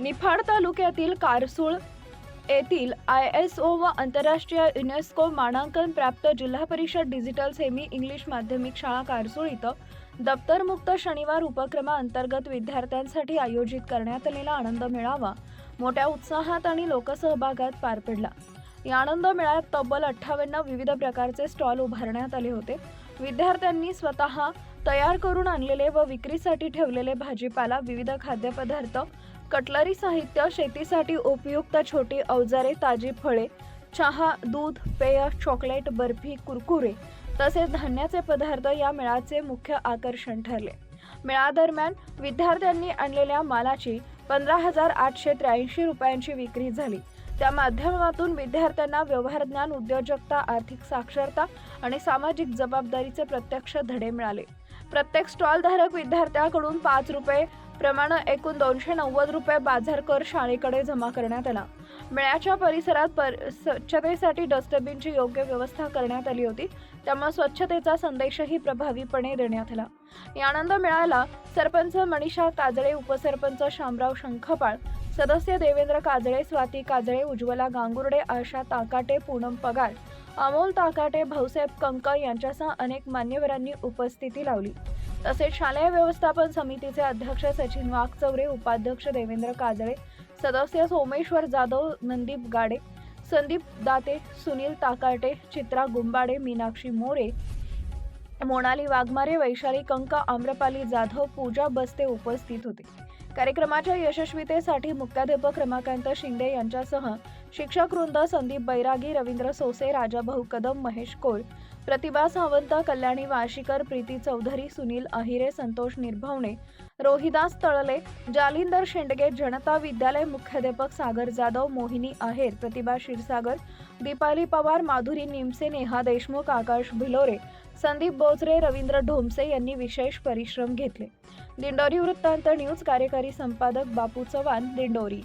निफाड तालुक्यातील कारसूळ येथील I S O व आंतरराष्ट्रीय युनेस्को मानांकन प्राप्त जिल्हा परिषद डिजिटल सेमी इंग्लिश माध्यमिक शाळा कारसूळ इथं दप्तरमुक्त शनिवार उपक्रमाअंतर्गत विद्यार्थ्यांसाठी आयोजित करण्यात आलेला आनंद मेळावा मोठ्या उत्साहात आणि लोकसहभागात पार पडला. या आनंद मेळ्यात तब्बल अठ्ठावन्न विविध प्रकारचे स्टॉल उभारण्यात आले होते. विद्यार्थ्यांनी स्वतः तयार करून आणलेले व विक्रीसाठी ठेवलेले भाजीपाला विविध खाद्यपदार्थ कटलरी साहित्य शेतीसाठी उपयुक्त छोटी अवजारे ताजी फळे चहा दूध पेय चॉकलेट बर्फी कुरकुरे तसेच धान्याचे पदार्थ या मेळाचे मुख्य आकर्षण ठरले. मेळादरम्यान विद्यार्थ्यांनी आणलेल्या मालाची पंधरा हजार आठशे त्र्याऐंशी रुपयांची विक्री झाली. त्या माध्यमातून विद्यार्थ्यांना व्यवहार ज्ञान उद्योजकता आर्थिक साक्षरता आणि सामाजिक जबाबदारीचे प्रत्यक्ष धडे मिळाले. प्रत्येक स्टॉलधारक विद्यार्थ्याकडून पाच रुपये प्रमाणे एकूण दोनशे नव्वद रुपये बाजार कर शाळेकडे जमा करण्यात आला. मेळ्याच्या परिसरात पर स्वच्छतेसाठी डस्टबिनची योग्य व्यवस्था करण्यात आली होती. त्यामुळे स्वच्छतेचा संदेशही प्रभावीपणे देण्यात आला. यानंद आनंद सरपंच मनीषा काजळे उपसरपंच शामराव शंखपाळ सदस्य देवेंद्र काजळे स्वाती काजळे उज्ज्वला गांगुर्डे आशा ताकाटे पूनम पगार अमोल ताकाटे भाऊसाहेब कंक यांच्यासह अनेक मान्यवरांनी उपस्थिती लावली. तसेच शालेय व्यवस्थापन समितीचे अध्यक्ष सचिन वाघचौरे उपाध्यक्ष देवेंद्र काजळे सदस्य सोमेश्वर जाधव नंदीप गाडे संदीप दाते सुनील ताकाटे चित्रा गुंबाडे मीनाक्षी मोरे मोनाली वाघमारे वैशाली कंक आम्रपाली जाधव पूजा बस्ते उपस्थित होते. कार्यक्रमाच्या यशस्वीतेसाठी मुख्याध्यापक रमाकांत शिंदे यांच्यासह शिक्षक वृंद संदीप बैरागी रवींद्र सोसे राजाभाऊ कदम महेश कोल प्रतिभा सावंत कल्याणी वाशीकर प्रीती चौधरी सुनील अहिरे संतोष निर्भवणे रोहिदास तळले जालिंदर शेंडगे जनता विद्यालय मुख्याध्यापक सागर जाधव मोहिनी आहेर प्रतिभा क्षीरसागर दीपाली पवार माधुरी निमसे नेहा देशमुख आकाश भिलोरे संदीप बोचरे रवींद्र ढोमसे यांनी विशेष परिश्रम घेतले. दिंडोरी वृत्तांत न्यूज कार्यकारी संपादक बापू चव्हाण दिंडोरी.